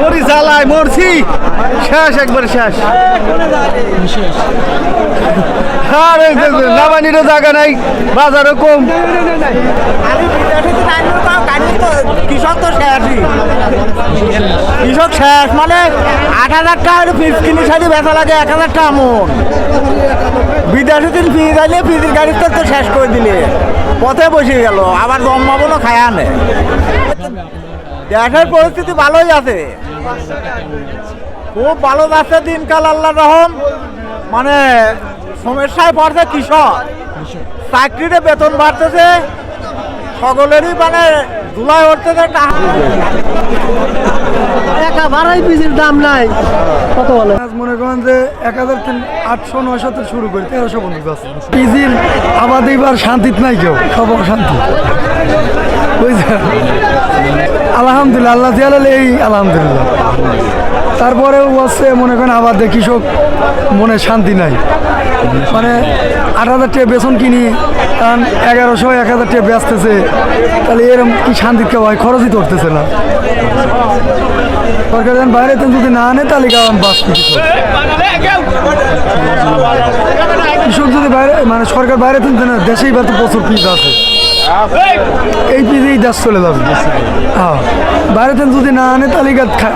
মরি জ্বালায় মরছি। শেষ একবার শেষ। আর যে জায়গা নাই বাজারও কম কৃষক তো শেষই কৃষক শেষ মানে আট হাজার টাকা পিস কিনে সারি বেচা লাগে, এক হাজার টাকা মন বিদেশে দিন ফিজ আইলে ফিজের গাড়ি তো শেষ করে দিলে। পথে বসে গেল, আবার জন্মাবো না খায় আনে। দেশের পরিস্থিতি ভালোই আছে। খুব ভালো যাচ্ছে দিনকাল আল্লাহ রহম। মানে সমস্যায় পড়ছে কৃষক। চাকরিতে বেতন বাড়তেছে। সকলেরই মানে ধুলায় উঠতেছে টা- একা পিসির দাম নাই। কত বলে? মনে করেন যে এক হাজার তিন আটশো নয়শো শুরু করে তেরোশো পর্যন্ত আছে। পিজির আবাদ এবার শান্তিত নাই কেউ সব শান্তি আলহামদুলিল্লাহ আল্লাহ দিয়ালে এই আলহামদুলিল্লাহ। তারপরেও হচ্ছে মনে করেন আবাদে কৃষক মনে শান্তি নাই। মানে আট হাজার টাকা বেতন কিনি, কারণ এগারোশো, এক হাজার টাকা বেচতেছে। তাহলে এরকম কি শান্তি কেউ হয়? খরচই করতেছে না। সরকার যেন বাইরে যদি না আনে, তাহলে কেমন বাঁচতে কৃষক যদি বাইরে মানে সরকার বাইরে থেকে না, দেশেই বা তো প্রচুর পিস আছে। এই পিসেই দেশ চলে যাবে। হ্যাঁ। বাইরে থেকে যদি না আনে, তাহলে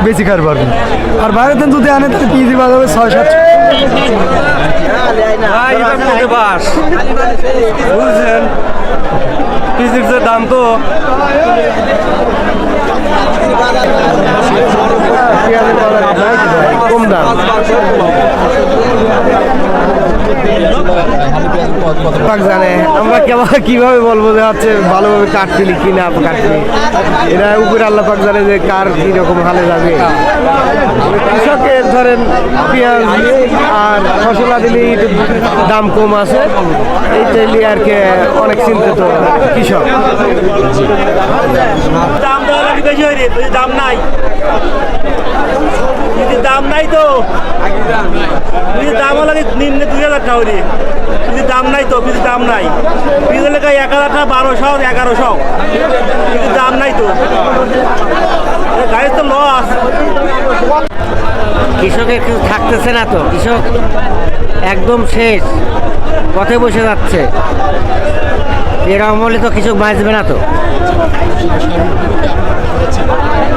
বেশি খার পারবে আর বাইরে থেকে যদি আনে, তাহলে পিজি বাজাবে ছয় সাত বাস। বুঝছেন পিসির যে দাম তো। কম দাম। জানে আমরা কেমন কীভাবে বলব যে হচ্ছে ভালোভাবে কাটছিলি কি না কাটছিলি এটা উপরে আল্লাহ পাক জানে যে কার কি রকম হালে যাবে। কৃষকের ধরেন পেঁয়াজ আর ফসলা দিলে দাম কম আছে। এইটাই নিয়ে আর কি অনেক চিন্তিত কৃষক। দাম নাই। যদি দাম নাই তো। যদি দাম লাগে নিম্নে দুই হাজার টাকা হরে যদি দাম নাই তো যদি দাম নাই। পিজের লেখা এক হাজার টাকা, বারোশো এগারোশো। কিন্তু দাম নাই তো। গাড়ির তো লস কৃষকের কিছু থাকতেছে না তো। কৃষক একদম শেষ। পথে বসে যাচ্ছে। এরকম হলে তো কৃষক বাঁচবে না তো।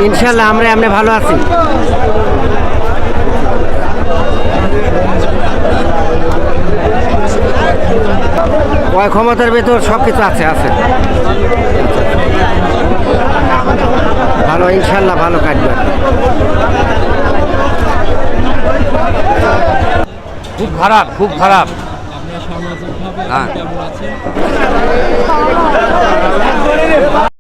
ইনশাল্লাহ আমরা আমরা ভালো আছি। ওই ক্ষমতার ভেতর সব কিছু আছে আছে। ভালো, ইনশাল্লাহ ভালো কাটবে খুব খারাপ খুব খারাপ। আছে।